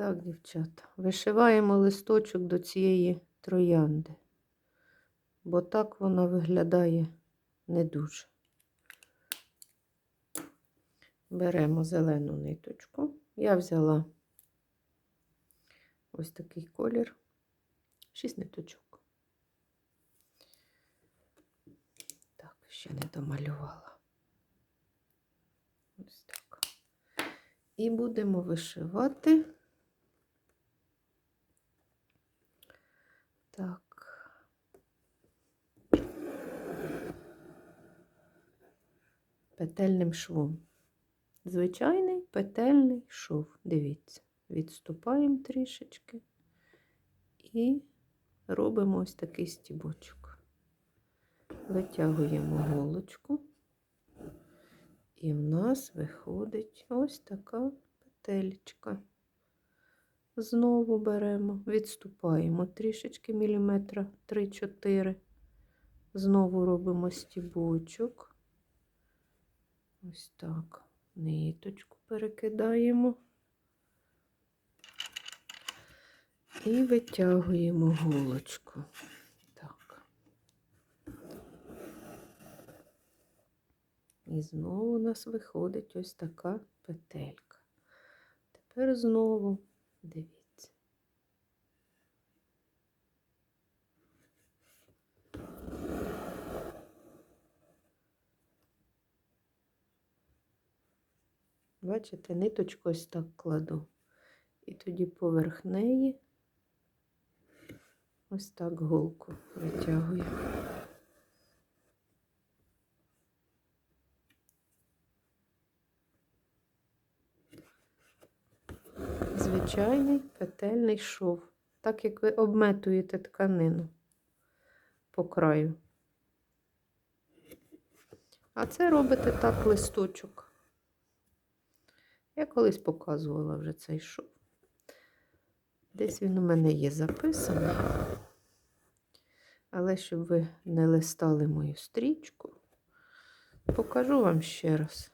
Так, дівчата, вишиваємо листочок до цієї троянди, бо так вона виглядає не дуже. Беремо зелену ниточку. Я взяла ось такий колір, 6 ниточок. Так, ще не домалювала. Ось так. І будемо вишивати. Так. Петельним швом. Звичайний петельний шов. Дивіться, відступаємо трішечки і робимо ось такий стібочок. Витягуємо голочку, і в нас виходить ось така петелька. Знову беремо, відступаємо трішечки міліметра 3-4. Знову робимо стібочок. Ось так. Ниточку перекидаємо і витягуємо голочку. Так. І знову у нас виходить ось така петелька. Тепер знову дивіться. Бачите, ниточку ось так кладу. І тоді поверх неї ось так голку витягую. Звичайний петельний шов, так як ви обметуєте тканину по краю. А це робите так листочок. Я колись показувала вже цей шов. Десь він у мене є записаний. Але щоб ви не листали мою стрічку, покажу вам ще раз.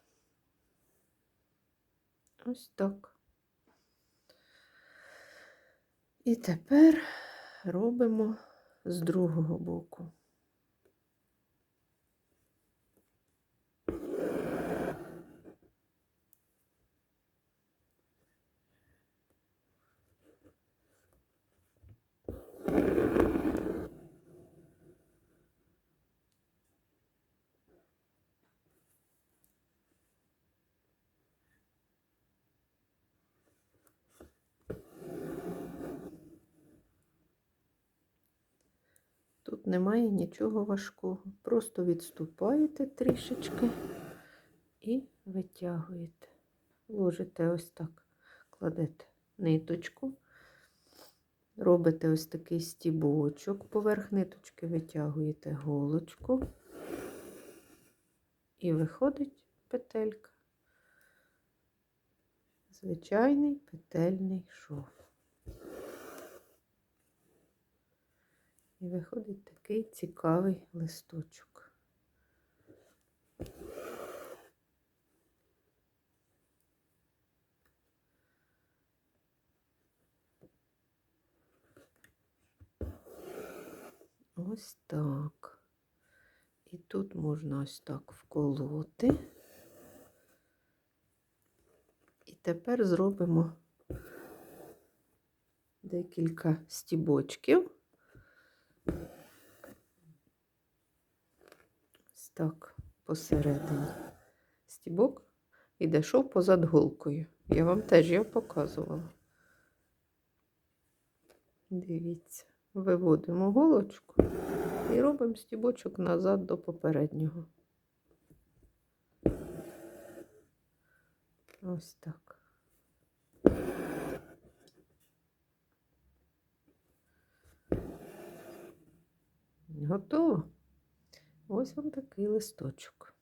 Ось так. І тепер робимо з другого боку. Тут немає нічого важкого. Просто відступаєте трішечки і витягуєте. Ложите ось так, кладете ниточку, робите ось такий стібочок, поверх ниточки витягуєте голочку і виходить петелька. Звичайний петельний шов. І виходить такий цікавий листочок. Ось так. І тут можна ось так вколоти. І тепер зробимо декілька стібочків. Ось так, посередині. Стібок іде шов позад голкою. Я вам теж його показувала. Дивіться, виводимо голочку і робимо стібочок назад до попереднього. Ось так. Готово. Ось вам такий листочок.